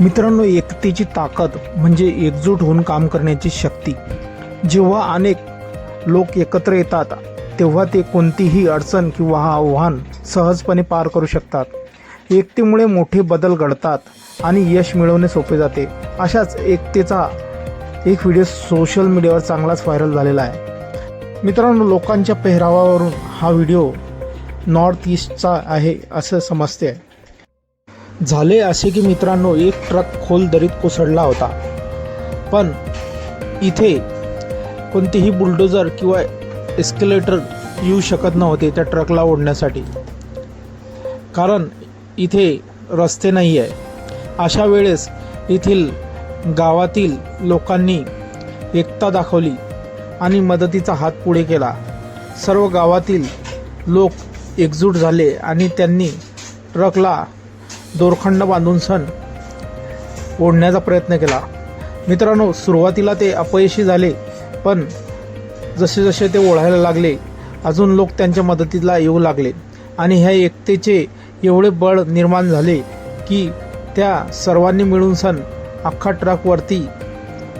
मित्रांनो एकतेची ताकद म्हणजे एकजूट होऊन काम करण्याची शक्ती. जेव्हा अनेक लोक एकत्र येतात तेव्हा ते कोणतीही अडचण किंवा आव्हान सहजपणे पार करू शकतात. एकतेमुळे मोठे बदल घडतात आणि यश मिळवणे सोपे जाते. अशाच एकतेचा एक व्हिडिओ सोशल मीडियावर चांगलाच व्हायरल झालेला आहे. मित्रांनो लोकांच्या पेहरावावरून हा व्हिडिओ नॉर्थ ईस्टचा आहे असं समजते. झाले असे की मित्रांनो एक ट्रक खोल दरीत कोसळला होता. पण इथे कोणतीही बुलडोजर किंवा एस्केलेटर येऊ शकत नव्हते त्या ट्रकला ओढण्यासाठी. कारण इथे रस्ते नाही आहे अशा वेळेस येथील गावातील लोकांनी एकता दाखवली आणि मदतीचा हात पुढे केला. सर्व गावातील लोक एकजूट झाले आणि त्यांनी ट्रकला दोरखंड बांधून सण ओढण्याचा प्रयत्न केला. मित्रांनो सुरुवातीला ते अपयशी झाले पण जसे जसे ते ओढायला लागले अजून लोक त्यांच्या मदतीला येऊ लागले आणि ह्या एकतेचे एवढे बळ निर्माण झाले की त्या सर्वांनी मिळून सण अख्खा ट्रकवरती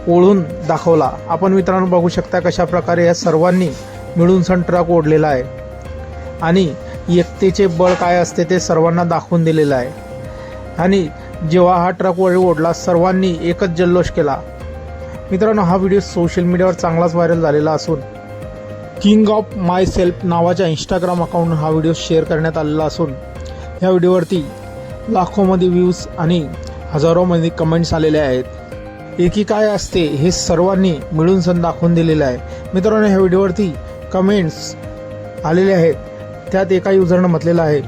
ओढून दाखवला. आपण मित्रांनो बघू शकता कशा प्रकारे या सर्वांनी मिळून सण ट्रक ओढलेला आहे. आणि एकतेचे बळ काय असते ते सर्वांना दाखवून दिलेलं आहे. आणि जेव्हा हा ट्रक वर ओढला सर्वांनी एकच जल्लोष केला. मित्रांनो हा व्हिडिओ सोशल मीडियावर चांगलाच व्हायरल झालेला असून किंग ऑफ माय सेल्फ नावाच्या इंस्टाग्राम अकाउंट हा व्हिडिओ शेअर करण्यात आलेला असून ह्या व्हिडिओवरती लाखोमध्ये व्ह्यूज आणि हजारोमध्ये कमेंट्स आलेले आहेत. एकी काय असते हे सर्वांनी मिळून सण दाखवून दिलेलं आहे. मित्रांनो ह्या व्हिडिओवरती कमेंट्स आलेले आहेत. त्यात एका युजरनं म्हटलेलं आहे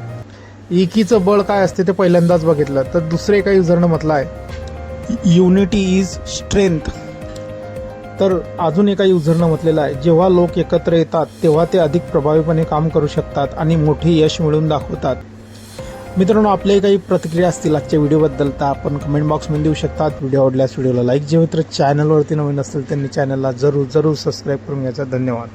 एकीचं बळ काय असते ते पहिल्यांदाच बघितलं. तर दुसरं एका युजरनं म्हटलं आहे. Unity is strength. तर अजून एका युजरनं म्हटलेलं आहे जेव्हा लोक एकत्र येतात तेव्हा ते अधिक प्रभावीपणे काम करू शकतात आणि मोठे यश मिळवून दाखवतात. मित्रांनो आपल्याही काही प्रतिक्रिया असतील आजच्या व्हिडिओबद्दल तर आपण कमेंट बॉक्समध्ये देऊ शकतात. व्हिडिओ आवडल्यास व्हिडिओला लाईक जे मित्र चॅनलवरती नवीन असतील त्यांनी चॅनलला जरूर जरूर सबस्क्राईब करून घ्यायचा. धन्यवाद.